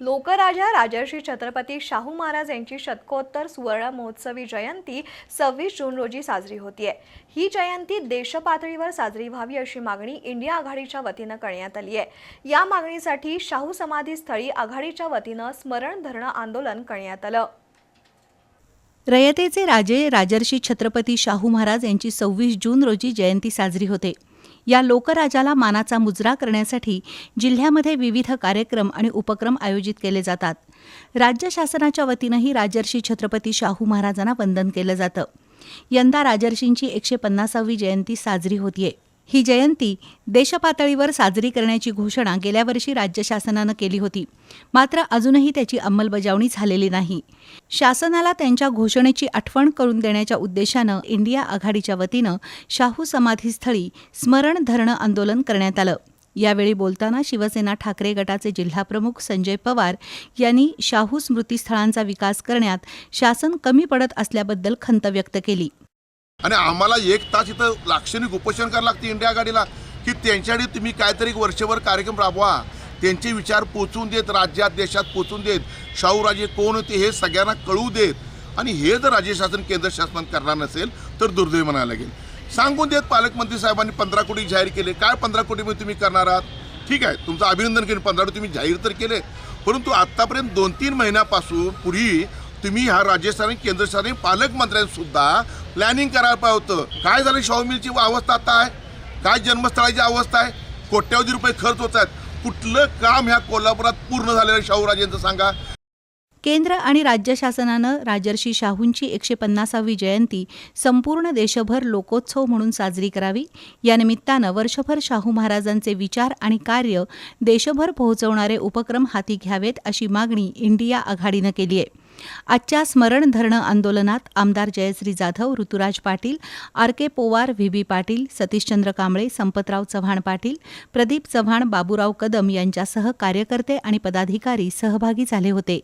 लोकराजा राजर्षी छत्रपती शाहू महाराज यांची शतकोत्तर सुवर्ण महोत्सवी जयंती सव्वीस जून रोजी साजरी होतीये. ही जयंती देशपातळीवर साजरी व्हावी अशी मागणी इंडिया आघाडीच्या वतीनं करण्यात आली आहे या मागणीसाठी शाहू समाधी स्थळी आघाडीच्या वतीनं स्मरण धरणं आंदोलन करण्यात आलं. रयतेचे राजे राजर्षी छत्रपती शाहू महाराज यांची सव्वीस जून रोजी जयंती साजरी होते. या लोकराजाला मानाचा मुजरा करण्यासाठी जिल्ह्यामध्ये विविध कार्यक्रम आणि उपक्रम आयोजित केले जातात. राज्य शासनाच्या वतीनंही राजर्षी छत्रपती शाहू महाराजांना वंदन केलं जातं. यंदा राजर्षींची एकशे पन्नासावी जयंती साजरी होतीये. ही जयंती देशपातळीवर साजरी करण्याची घोषणा गेल्या वर्षी राज्य शासनानं केली होती. मात्र अजूनही त्याची अंमलबजावणी झालेली नाही. शासनाला त्यांच्या घोषणेची आठवण करून देण्याच्या उद्देशानं इंडिया आघाडीच्या वतीनं शाहू समाधीस्थळी स्मरण धरणं आंदोलन करण्यात आलं. यावेळी बोलताना शिवसेना ठाकरे गटाचे जिल्हाप्रमुख संजय पवार यांनी शाहू स्मृतीस्थळांचा विकास करण्यात शासन कमी पडत असल्याबद्दल खंत व्यक्त केली. आणि आम्हाला एक तास इथं लाक्षणिक उपोषण करावं लागते इंडिया आघाडीला की त्यांच्याकडे तुम्ही काहीतरी वर्षभर कार्यक्रम राबवा. त्यांचे विचार पोचून देत राज्यात देशात पोचून देत. शाहूराजे कोण होते हे सगळ्यांना कळू देत. आणि हे जर राज्य शासन केंद्र शासन करणार नसेल तर दुर्दैव म्हणायला लागेल. सांगून देत पालकमंत्री साहेबांनी पंधरा कोटी जाहीर केले. काय पंधरा कोटीमध्ये तुम्ही करणार आहात? ठीक आहे तुमचं अभिनंदन केलं. पंधरा कोटी तुम्ही जाहीर तर केले. परंतु आत्तापर्यंत दोन तीन महिन्यापासून पूर्वी तुम्ही ह्या राज्य शासन केंद्र शासन पालकमंत्र्यांसुद्धा प्लॅनिंग करायला पाहिजे होतं. काय झालं? शाहू अवस्था आता आहे. काय जन्मस्थळाची अवस्था आहे? कोट्यावधी रुपये खर्च होत आहेत. कुठलं काम ह्या कोल्हापुरात पूर्ण झालेलं आहे? शाहूराजेंचं सांगा. केंद्र आणि राज्य शासनानं राजर्षी शाहूंची एकशे पन्नासावी जयंती संपूर्ण देशभर लोकोत्सव म्हणून साजरी करावी. या निमित्तानं वर्षभर शाहू महाराजांचे विचार आणि कार्य देशभर पोहोचवणारे उपक्रम हाती घ्यावेत अशी मागणी इंडिया आघाडीनं केली आहे. आजच्या स्मरण धरणं आंदोलनात आमदार Jayashree Jadhav Ruturaj Patil R K Powar V B Patil Satishchandra Kamble Sampatrao Chavan Patil Pradeep Chavan Baburao Kadam यांच्यासह कार्यकर्ते आणि पदाधिकारी सहभागी झाले होते.